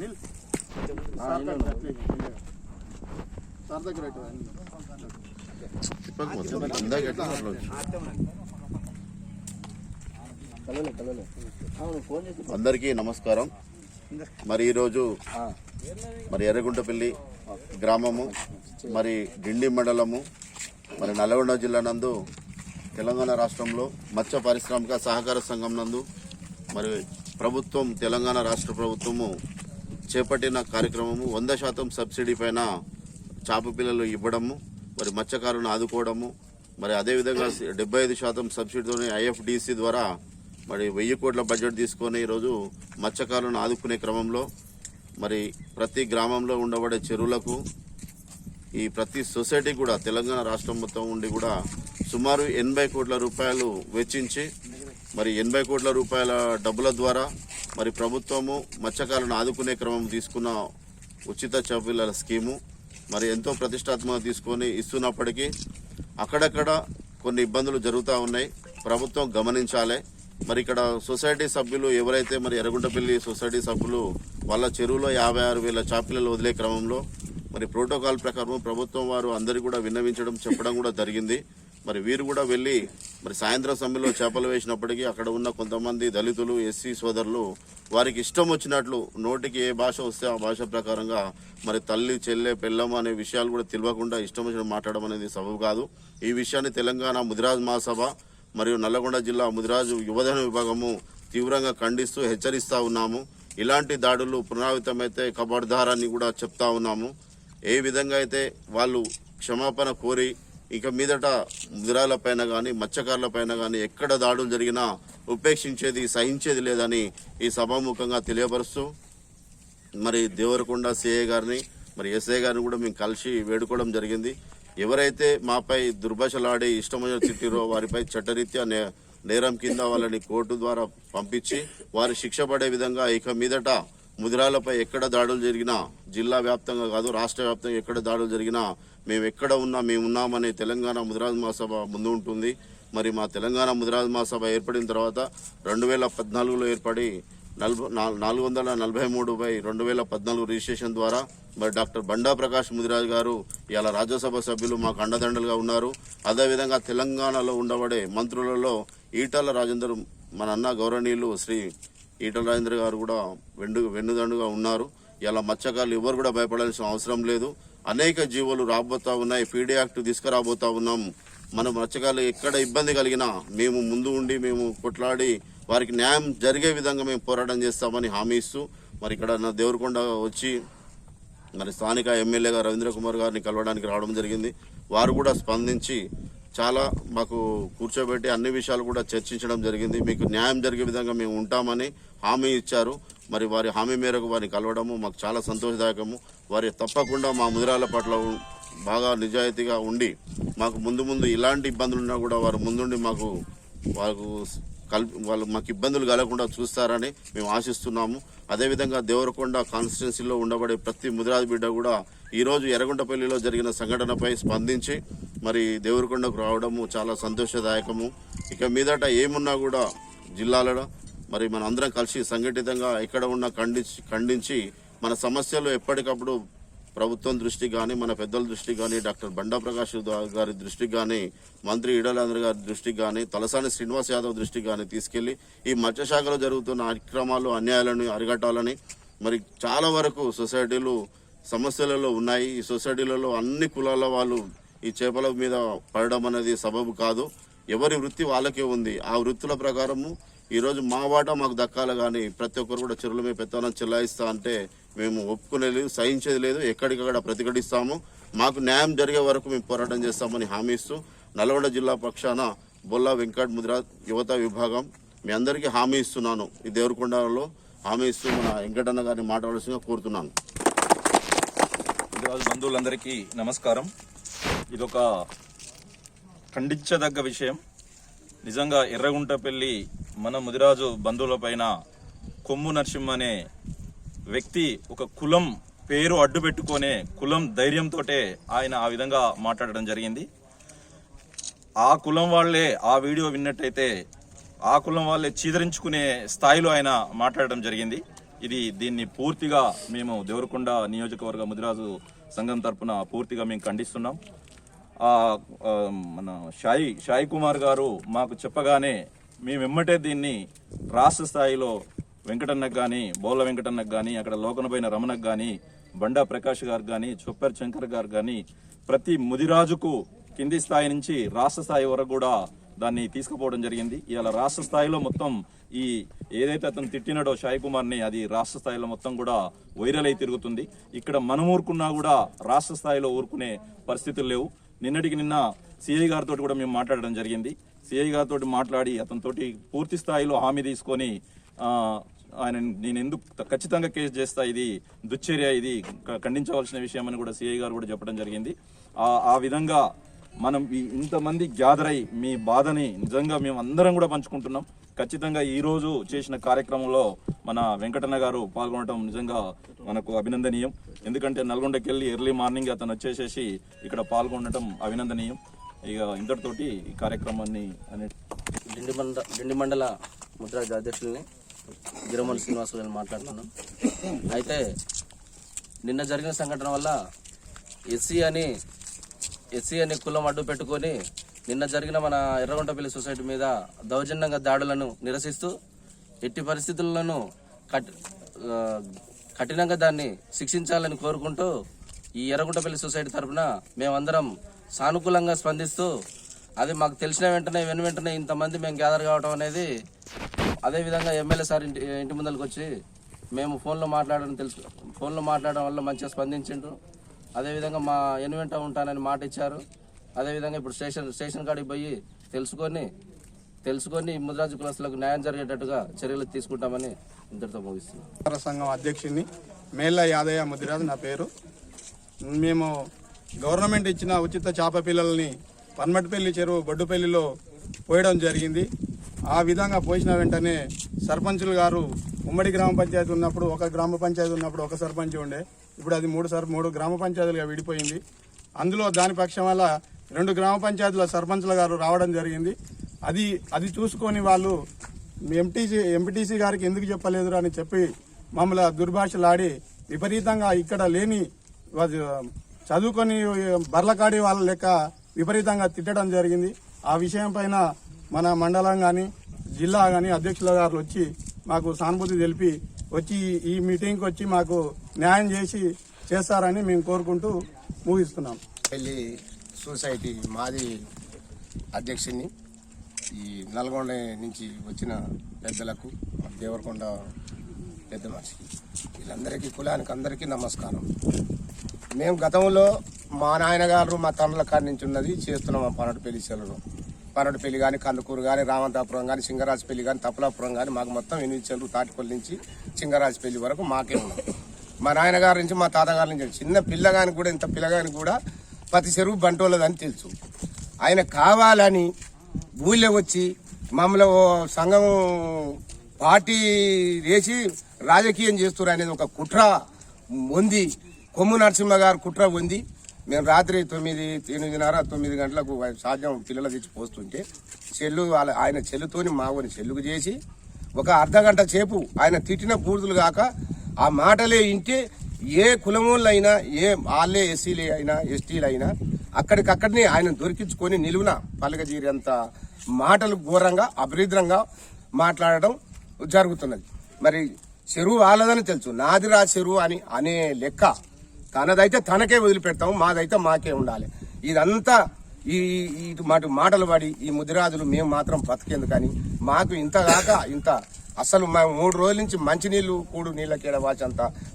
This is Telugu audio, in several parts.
సార్ దగ్గర అందరికీ నమస్కారం. మరి ఈరోజు మరి ఎర్రగుంటపల్లి గ్రామము మరి డిండి మండలము మరి నల్గొండ జిల్లా నందు తెలంగాణ రాష్ట్రంలో మత్స్య పారిశ్రామిక సహకార సంఘం నందు మరి ప్రభుత్వం తెలంగాణ రాష్ట్ర ప్రభుత్వము చేపట్టిన కార్యక్రమము వంద శాతం సబ్సిడీ పైన చేప పిల్లలు ఇవ్వడము మరి మత్స్యకారులను ఆదుకోవడము మరి అదేవిధంగా డెబ్బై ఐదు శాతం సబ్సిడీతోనే ఐఎఫ్డిసి ద్వారా మరి వెయ్యి కోట్ల బడ్జెట్ తీసుకొని ఈరోజు మత్స్యకారులను ఆదుకునే క్రమంలో మరి ప్రతి గ్రామంలో ఉండబడే చెరువులకు ఈ ప్రతి సొసైటీ కూడా తెలంగాణ రాష్ట్రం మొత్తం ఉండి కూడా సుమారు ఎనభై కోట్ల రూపాయలు వెచ్చించి మరి ఎనభై కోట్ల రూపాయల డబ్బుల ద్వారా మరి ప్రభుత్వము మత్స్యకారులను ఆదుకునే క్రమం తీసుకున్న ఉచిత చేపల స్కీము మరి ఎంతో ప్రతిష్టాత్మకంగా తీసుకొని ఇస్తున్నప్పటికీ అక్కడక్కడ కొన్ని ఇబ్బందులు జరుగుతూ ఉన్నాయి. ప్రభుత్వం గమనించాలి. మరి ఇక్కడ సొసైటీ సభ్యులు ఎవరైతే మరి ఎర్రగుంటపల్లి సొసైటీ సభ్యులు వాళ్ళ చెరువులో యాభై ఆరు వేల చాపిల్లలు వదిలే క్రమంలో మరి ప్రోటోకాల్ ప్రకారం ప్రభుత్వం వారు అందరికీ కూడా విన్నవించడం చెప్పడం కూడా జరిగింది. మరి వీరు కూడా వెళ్ళి మరి సాయంత్రం సమయంలో చేపలు వేసినప్పటికీ అక్కడ ఉన్న కొంతమంది దళితులు ఎస్సీ సోదరులు వారికి ఇష్టం వచ్చినట్లు నోటికి ఏ భాష వస్తే ఆ భాష ప్రకారంగా మరి తల్లి చెల్లె పెళ్ళం అనే విషయాలు కూడా తెలియకుండా ఇష్టం వచ్చిన మాట్లాడడం అనేది సబబు కాదు. ఈ విషయాన్ని తెలంగాణ ముదిరాజ్ మహాసభ మరియు నల్లగొండ జిల్లా ముదిరాజు యువజన విభాగము తీవ్రంగా ఖండిస్తూ హెచ్చరిస్తూ ఉన్నాము. ఇలాంటి దాడులు పునరావృతమైతే కబడ్దారాన్ని కూడా చెప్తా ఉన్నాము. ఏ విధంగా అయితే వాళ్ళు క్షమాపణ కోరి ఇక మీదట ముదిరాల పైన కానీ మత్స్యకారుల పైన కానీ ఎక్కడ దాడులు జరిగినా ఉపేక్షించేది సహించేది లేదని ఈ సభాముఖంగా తెలియపరుస్తూ మరి దేవరకొండ సిఏ గారిని మరి ఎస్ఐ గారిని కూడా మేము కలిసి వేడుకోవడం జరిగింది. ఎవరైతే మాపై దుర్భాషలాడి ఇష్టమైన తిట్టిరో వారిపై చట్టరీత్యా నే- నేరం కింద వాళ్ళని కోర్టు ద్వారా పంపించి వారి శిక్ష పడే విధంగా ఇక మీదట ముదిరాలపై ఎక్కడ దాడులు జరిగినా జిల్లా వ్యాప్తంగా కాదు రాష్ట్ర వ్యాప్తంగా ఎక్కడ దాడులు జరిగినా మేము ఎక్కడ ఉన్నా మేము ఉన్నామని తెలంగాణ ముదిరాజ్ మహాసభ ముందు ఉంటుంది. మరి మా తెలంగాణ ముదిరాజ్ మహాసభ ఏర్పడిన తర్వాత రెండు వేల పద్నాలుగులో ఏర్పడి నలభై నాలుగు వందల నలభై మూడు బై రెండు వేల పద్నాలుగు రిజిస్ట్రేషన్ ద్వారా మరి డాక్టర్ బండా ప్రకాష్ ముదిరాజ్ గారు ఇలా రాజ్యసభ సభ్యులు మాకు అండదండలుగా ఉన్నారు. అదేవిధంగా తెలంగాణలో ఉండబడే మంత్రులలో ఈటల రాజేందర్ మన అన్న గౌరవనీయులు శ్రీ ఈటల రాజేంద్ర గారు కూడా వెండు వెన్నుదండుగా ఉన్నారు. ఇలా మత్స్యకారులు ఎవరు కూడా భయపడాల్సిన అవసరం లేదు. అనేక జీవులు రాబోతా ఉన్నాయి. పీడీ యాక్ట్ తీసుకురాబోతా ఉన్నాం. మన మత్స్యకారులు ఎక్కడ ఇబ్బంది కలిగినా మేము ముందు ఉండి మేము కొట్లాడి వారికి న్యాయం జరిగే విధంగా మేము పోరాటం చేస్తామని హామీ ఇస్తూ మరి ఇక్కడ నా దేవరకొండ వచ్చి మరి స్థానిక ఎమ్మెల్యేగా రవీంద్ర కుమార్ గారిని కలవడానికి రావడం జరిగింది. వారు కూడా స్పందించి చాలా మాకు కూర్చోబెట్టి అన్ని విషయాలు కూడా చర్చించడం జరిగింది. మీకు న్యాయం జరిగే విధంగా మేము ఉంటామని హామీ ఇచ్చారు. మరి వారి హామీ మేరకు వారిని కలవడము మాకు చాలా సంతోషదాయకము. వారి తప్పకుండా మా ముదిరాల పట్ల బాగా నిజాయితీగా ఉండి మాకు ముందు ముందు ఇలాంటి ఇబ్బందులు ఉన్నా కూడా వారు ముందుండి మాకు వాళ్ళకు కల్పి వాళ్ళు మాకు ఇబ్బందులు కలగకుండా చూస్తారని మేము ఆశిస్తున్నాము. అదేవిధంగా దేవరకొండ కాన్స్టిట్యున్సీలో ఉండబడే ప్రతి ముదిరాజు బిడ్డ కూడా ఈరోజు రోజు ఎర్రగొండపల్లిలో జరిగిన సంఘటనపై స్పందించి మరి దేవరకొండకు రావడము చాలా సంతోషదాయకము. ఇక మీదట ఏమున్నా కూడా జిల్లాలలో మరి మన అందరం కలిసి సంఘటితంగా ఎక్కడ ఉన్నా ఖండించి ఖండించి మన సమస్యలు ఎప్పటికప్పుడు ప్రభుత్వం దృష్టి కానీ మన పెద్దల దృష్టి కానీ డాక్టర్ బండా ప్రకాష్ గారి దృష్టికి కానీ మంత్రి ఈడలాంధ్ర గారి దృష్టికి కానీ తలసాని శ్రీనివాస్ యాదవ్ దృష్టికి కానీ తీసుకెళ్ళి ఈ మత్స్యశాఖలో జరుగుతున్న అక్రమాలు అన్యాయాలను అరిగట్టాలని మరి చాలా వరకు సొసైటీలు సమస్యలలో ఉన్నాయి. ఈ సొసైటీలలో అన్ని కులాల వాళ్ళు ఈ చేపల మీద పడడం అనేది సబబు కాదు. ఎవరి వృత్తి వాళ్ళకే ఉంది. ఆ వృత్తుల ప్రకారము ఈరోజు మా వాటా మాకు దక్కాలి కానీ ప్రతి ఒక్కరు కూడా చెరువుల మీద పెత్తనం చెల్లాయిస్తా అంటే మేము ఒప్పుకునేది సహించేది లేదు. ఎక్కడికక్కడ ప్రతిఘటిస్తాము. మాకు న్యాయం జరిగే వరకు మేము పోరాటం చేస్తామని హామీ ఇస్తూ నల్గొండ జిల్లా పక్షాన బొల్లా వెంకట్ ముద్రా యువత విభాగం మీ అందరికీ హామీ ఇస్తున్నాను. ఈ దేవరకొండలో హామీ ఇస్తూ మన వెంకటన్న గారిని మాట్లాడాల్సిందిగా కోరుతున్నాను. రాజు బంధువులందరికీ. నమస్కారం. ఇదొక ఖండించదగ్గ విషయం. నిజంగా ఎర్రగుంటపల్లి మన ముదిరాజు బంధువుల పైన కొమ్ము నరసింహ అనే వ్యక్తి ఒక కులం పేరు అడ్డు పెట్టుకునే కులం ధైర్యంతో ఆయన ఆ విధంగా మాట్లాడడం జరిగింది. ఆ కులం వాళ్ళే ఆ వీడియో విన్నట్టయితే ఆ కులం వాళ్ళే చీదరించుకునే స్థాయిలో ఆయన మాట్లాడడం జరిగింది. ఇది దీన్ని పూర్తిగా మేము దేవరకొండ నియోజకవర్గ ముదిరాజు సంఘం తరపున పూర్తిగా మేము ఖండిస్తున్నాం. మన షాయి షాయి కుమార్ గారు మాకు చెప్పగానే మేము వెమ్మటే దీన్ని రాష్ట్ర స్థాయిలో వెంకటన్నకు కానీ బోల వెంకటన్నకు కానీ అక్కడ లోకనపోయిన రమణకు కానీ బండా ప్రకాష్ గారు కానీ చొప్పర్ శంకర్ గారు కానీ ప్రతి ముదిరాజుకు కింది స్థాయి నుంచి రాష్ట్ర స్థాయి వరకు కూడా దాన్ని తీసుకుపోవడం జరిగింది. ఇవాళ రాష్ట్ర స్థాయిలో మొత్తం ఈ ఏదైతే అతను తిట్టినాడో షాయి కుమార్ని అది రాష్ట్ర స్థాయిలో మొత్తం కూడా వైరల్ అయి తిరుగుతుంది. ఇక్కడ మనం ఊరుకున్నా కూడా రాష్ట్ర స్థాయిలో ఊరుకునే పరిస్థితులు లేవు. నిన్నటికి నిన్న సిఐ గారితో కూడా మేము మాట్లాడడం జరిగింది. సిఐ గారితో మాట్లాడి అతనితోటి పూర్తి స్థాయిలో హామీ తీసుకొని ఆయన నేను ఎందుకు ఖచ్చితంగా కేసు చేస్తా ఇది దుశ్చర్య ఇది ఖండించవలసిన విషయం అని కూడా సిఐ గారు కూడా చెప్పడం జరిగింది. ఆ విధంగా మనం ఇంతమంది గ్యాదర్ అయ్యి మీ బాధని నిజంగా మేము అందరం కూడా పంచుకుంటున్నాం. ఖచ్చితంగా ఈరోజు చేసిన కార్యక్రమంలో మన వెంకటన్న గారు పాల్గొనడం నిజంగా మనకు అభినందనీయం. ఎందుకంటే నల్గొండకి వెళ్ళి ఎర్లీ మార్నింగ్ అతను వచ్చేసేసి ఇక్కడ పాల్గొనడం అభినందనీయం. ఇక ఇంతటితోటి ఈ కార్యక్రమాన్ని అనే డిండి మండ డిండి మండల ముద్రాజ్ అధ్యక్షుల్ని గిరమల శ్రీనివాసు గారిని మాట్లాడుతున్నాం. అయితే నిన్న జరిగిన సంఘటన వల్ల ఎస్సీ అని ఎస్సీ అని కులం అడ్డు పెట్టుకొని నిన్న జరిగిన మన ఎర్రగొండపల్లి సొసైటీ మీద దౌర్జన్యంగా దాడులను నిరసిస్తూ ఎట్టి పరిస్థితులను కట్ కఠినంగా దాన్ని శిక్షించాలని కోరుకుంటూ ఈ ఎర్రగుంటపల్లి సొసైటీ తరఫున మేమందరం సానుకూలంగా స్పందిస్తూ అది మాకు తెలిసిన వెంటనే వెను వెంటనే ఇంతమంది మేము గ్యాదర్ కావడం అనేది అదేవిధంగా ఎమ్మెల్యే సార్ ఇంటి ఇంటి ముందరికి వచ్చి మేము ఫోన్లో మాట్లాడడం తెలుసు ఫోన్లో మాట్లాడడం వల్ల మంచిగా స్పందించిండ్రు. అదేవిధంగా మా ఎను వెంట ఉంటానని మాట ఇచ్చారు. అదేవిధంగా ఇప్పుడు స్టేషన్ స్టేషన్ కాడికి పోయి తెలుసుకొని తెలుసుకొని ముద్రాజు కులస్తులకు న్యాయం జరిగేటట్టుగా చర్యలు తీసుకుంటామని ఇంతటితో ముగిస్తున్నాం. సంఘం అధ్యక్షుడిని మేళ్ళ యాదయ్య ముద్రాజు నా పేరు. మేము గవర్నమెంట్ ఇచ్చిన ఉచిత చేప పిల్లల్ని పన్మటిపల్లి చెరువు బొడ్డుపల్లిలో పోయడం జరిగింది. ఆ విధంగా పోసిన వెంటనే సర్పంచులు గారు ఉమ్మడి గ్రామ పంచాయతీ ఉన్నప్పుడు ఒక గ్రామ పంచాయతీ ఉన్నప్పుడు ఒక సర్పంచ్ ఉండే. ఇప్పుడు అది మూడు సర్ మూడు గ్రామ పంచాయతీలుగా విడిపోయింది. అందులో దాని పక్షం వల్ల రెండు గ్రామ పంచాయతీల సర్పంచుల గారు రావడం జరిగింది. అది అది చూసుకొని వాళ్ళు ఎంటీసీ ఎంపీటీసీ గారికి ఎందుకు చెప్పలేదు అని చెప్పి మమ్మల్ని దుర్భాషలాడి విపరీతంగా ఇక్కడ లేని చదువుకొని బర్లకాడి వాళ్ళ లెక్క విపరీతంగా తిట్టడం జరిగింది. ఆ విషయం పైన మన మండలం కానీ జిల్లా కానీ అధ్యక్షుల గారు వచ్చి మాకు సానుభూతి తెలిపి వచ్చి ఈ మీటింగ్కి వచ్చి మాకు న్యాయం చేసి చేస్తారని మేము కోరుకుంటూ ముగిస్తున్నాం. వెళ్ళి సొసైటీ మాది అధ్యక్షుని ఈ నల్గొండ నుంచి వచ్చిన పెద్దలకు దేవరకొండ పెద్ద మనిషికి వీళ్ళందరికీ కులానికి అందరికీ నమస్కారం. మేము గతంలో మా నాయనగారు మా తమ్ముల కాడి నుంచి ఉన్నది చేస్తున్నాం మా పన్నెండు పెళ్ళి చెల్లెలు పన్నెండు పెళ్ళి కానీ కందుకూరు కానీ రామంతాపురం కానీ సింగరాజు పెళ్ళి కానీ తప్పలాపురం కానీ మాకు మొత్తం ఎనిమిది చెల్లు తాటిపల్లి నుంచి సింగరాజు పెళ్ళి వరకు మాకే ఉన్నాం మా నాయనగారి నుంచి మా తాతగారి నుంచి చిన్న పిల్లగాని కూడా ఇంత పిల్లగాని కూడా ప్రతి చెరువు బంటోళ్ళదని తెలుసు. ఆయన కావాలని ఊళ్ళో వచ్చి మమ్మల్ని ఓ సంఘం పార్టీ వేసి రాజకీయం చేస్తున్నారు అనేది ఒక కుట్ర ఉంది కొమ్ము నరసింహ గారు కుట్ర ఉంది. మేము రాత్రి తొమ్మిది ఎనిమిదిన్నర తొమ్మిది గంటలకు సాధ్యం పిల్లలు తెచ్చి పోస్తుంటే చెల్లు వాళ్ళ ఆయన చెల్లుతోని మావని చెల్లుకు చేసి ఒక అర్ధ గంట సేపు ఆయన తిట్టిన బూర్దులు కాక ఆ మాటలే ఇంటే ఏ కులమోళ్ళైనా ఏ వాళ్ళే ఎస్సీలు అయినా ఎస్టీలు అయినా అక్కడికక్కడనే ఆయన దొరికించుకొని నిలువున పలకజీరేంత మాటలు ఘోరంగా అభరిద్రంగా మాట్లాడడం జరుగుతున్నది. మరి చెరువు వాళ్ళదని తెలుసు. నాదిరా చెరువు అని అనే లెక్క తనదైతే తనకే వదిలిపెడతాము మాదైతే మాకే ఉండాలి. ఇదంతా ఈ ఇటు మాట మాటలు పడి ఈ ముదిరాజులు మేము మాత్రం బతికేందు కానీ మాకు ఇంతకాక ఇంత అసలు మేము మూడు రోజుల నుంచి మంచినీళ్ళు కూడు నీళ్ళ కీడ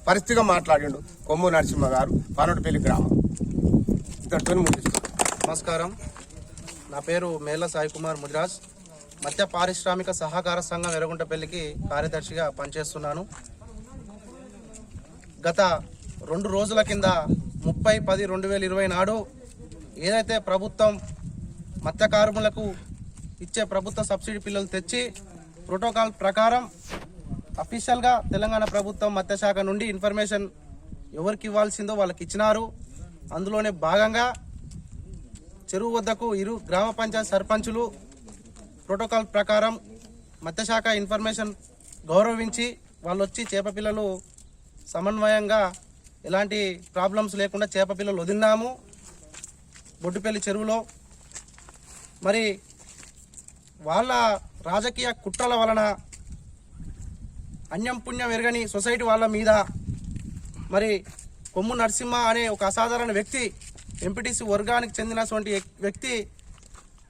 పరిస్థితిగా మాట్లాడిండు కొమ్ము నరసింహ గారు పనోటిపల్లి గ్రామం. ఇంతటితో ముగిస్తాం నమస్కారం. నా పేరు మేళ్ళ సాయి కుమార్ ముదిరాజ్. మధ్య పారిశ్రామిక సహకార సంఘం ఎరగుంటపల్లికి కార్యదర్శిగా పనిచేస్తున్నాను. గత రెండు రోజుల కింద ముప్పై పది రెండు వేల ఇరవై నాడు ఏదైతే ప్రభుత్వం మత్స్యకారులకు ఇచ్చే ప్రభుత్వ సబ్సిడీ పిల్లలు తెచ్చి ప్రోటోకాల్ ప్రకారం అఫీషియల్గా తెలంగాణ ప్రభుత్వం మత్స్యశాఖ నుండి ఇన్ఫర్మేషన్ ఎవరికి ఇవ్వాల్సిందో వాళ్ళకి ఇచ్చినారు. అందులోనే భాగంగా చెరువు వద్దకు ఇరు గ్రామ పంచాయత్ సర్పంచులు ప్రోటోకాల్ ప్రకారం మత్స్యశాఖ ఇన్ఫర్మేషన్ గౌరవించి వాళ్ళు వచ్చి చేప పిల్లలు సమన్వయంగా ఎలాంటి ప్రాబ్లమ్స్ లేకుండా చేప పిల్లలు వదిలినాము. బొడ్డుపల్లి చెరువులో. మరి వాళ్ళ రాజకీయ కుట్రల వలన అన్యం పుణ్యం ఎరగని సొసైటీ వాళ్ళ మీద మరి కొమ్ము నరసింహ అనే ఒక అసాధారణ వ్యక్తి ఎంపీటీసీ వర్గానికి చెందినటువంటి వ్యక్తి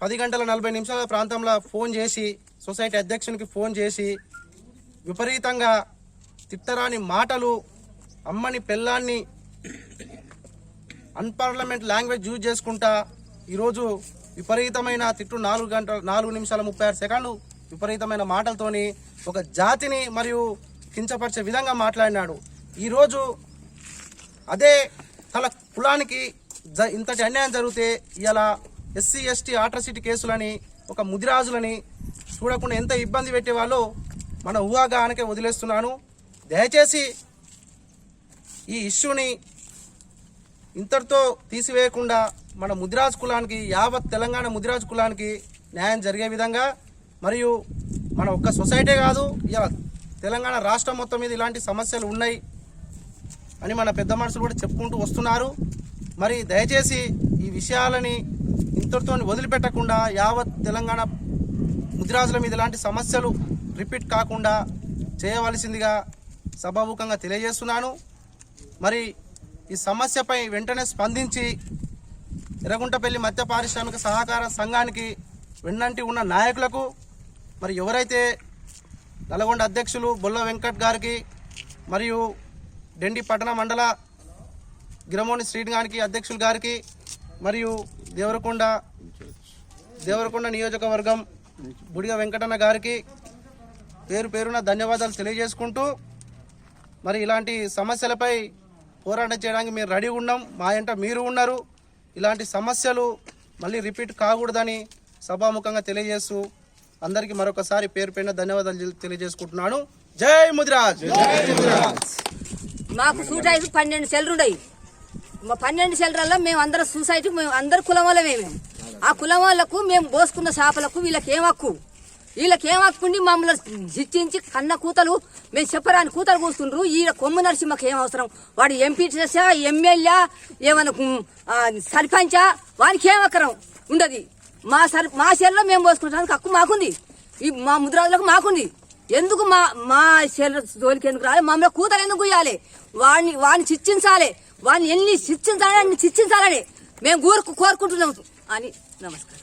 పది గంటల నలభై నిమిషాల ప్రాంతంలో ఫోన్ చేసి సొసైటీ అధ్యక్షునికి ఫోన్ చేసి విపరీతంగా తిట్టరాని మాటలు అమ్మని పెళ్ళాన్ని అన్పార్లమెంట్ లాంగ్వేజ్ యూజ్ చేసుకుంటా ఈరోజు విపరీతమైన తిట్టు నాలుగు గంటల నాలుగు నిమిషాల ముప్పై ఆరు సెకండ్లు విపరీతమైన మాటలతోని ఒక జాతిని మరియు కించపరిచే విధంగా మాట్లాడినాడు. ఈరోజు అదే తన కులానికి జ ఇంతటి అన్యాయం జరిగితే ఇలా ఎస్సీ ఎస్టీ ఆట్రసిటీ కేసులని ఒక ముదిరాజులని చూడకుండా ఎంత ఇబ్బంది పెట్టేవాళ్ళో మన ఊహాగానకే వదిలేస్తున్నాను. దయచేసి ఈ ఇష్యూని ఇంతటితో తీసివేయకుండా మన ముదిరాజ్ కులానికి యావత్ తెలంగాణ ముదిరాజ్ కులానికి న్యాయం జరిగే విధంగా మరియు మన ఒక్క సొసైటీ కాదు ఇలా తెలంగాణ రాష్ట్రం మొత్తం మీద ఇలాంటి సమస్యలు ఉన్నాయి అని మన పెద్ద మనుషులు కూడా చెప్పుకుంటూ వస్తున్నారు. మరి దయచేసి ఈ విషయాలని ఇంతటితో వదిలిపెట్టకుండా యావత్ తెలంగాణ ముదిరాజుల మీద ఇలాంటి సమస్యలు రిపీట్ కాకుండా చేయవలసిందిగా సభాముఖంగా తెలియజేస్తున్నాను. మరి ఈ సమస్యపై వెంటనే స్పందించి ఎర్రగుంటపల్లి మత్స్య పారిశ్రామిక సహకార సంఘానికి వెన్నంటి ఉన్న నాయకులకు మరి ఎవరైతే నల్గొండ అధ్యక్షులు బొల్ల వెంకట్ గారికి మరియు డెండి పట్టణ మండల గిరమోని శ్రీని గారికి అధ్యక్షులు గారికి మరియు దేవరకొండ దేవరకొండ నియోజకవర్గం బుడిగ వెంకటన్న గారికి పేరు పేరున ధన్యవాదాలు తెలియజేసుకుంటూ మరి ఇలాంటి సమస్యలపై పోరాటం చేయడానికి మేము రెడీ ఉన్నాం. మా ఎంట మీరు ఉన్నారు. ఇలాంటి సమస్యలు మళ్ళీ రిపీట్ కాకూడదని సభాముఖంగా తెలియజేస్తూ అందరికీ మరొకసారి పేరు పైన ధన్యవాదాలు తెలియజేసుకుంటున్నాను. జై ముదిరాజ్! మాకు సూటాయికి పన్నెండు సెల్లు ఉన్నాయి మా పన్నెండు సెల్లలో మేము అందరం సొసైటీ మేము అందరు కులం వాళ్ళమే మేము. ఆ కులం వాళ్ళకు మేము పోసుకున్న చేపలకు వీళ్ళకి ఏం హక్కు? వీళ్ళకి హక్కుండి మమ్మల్ని శిక్షించి కన్న కూతలు మేము చెప్పరాని కూతలు కూస్తుండ్రు. ఈయన కొమ్ము నరసింహకి ఏం అవసరం వాడు ఎంపీ చేసా ఎమ్మెల్యే ఏమన్నా సర్పంచా వానికి ఏం అక్కరం ఉండదు. మా సర్ మా షేర్లో మేము పోసుకుంటానికి హక్కు మాకుంది. ఈ మా ముద్రాజులకు మాకుంది. ఎందుకు మా మా శరీర జోలికి ఎందుకు రాలి? మమ్మల్ని కూతలు ఎందుకు ఇవ్వాలి వాడిని వాడిని శిక్షించాలి. వాడిని ఎన్ని శిక్షించాలని శిక్షించాలని. మేము ఊరుకు కోరుకుంటున్నాం అని నమస్కారం.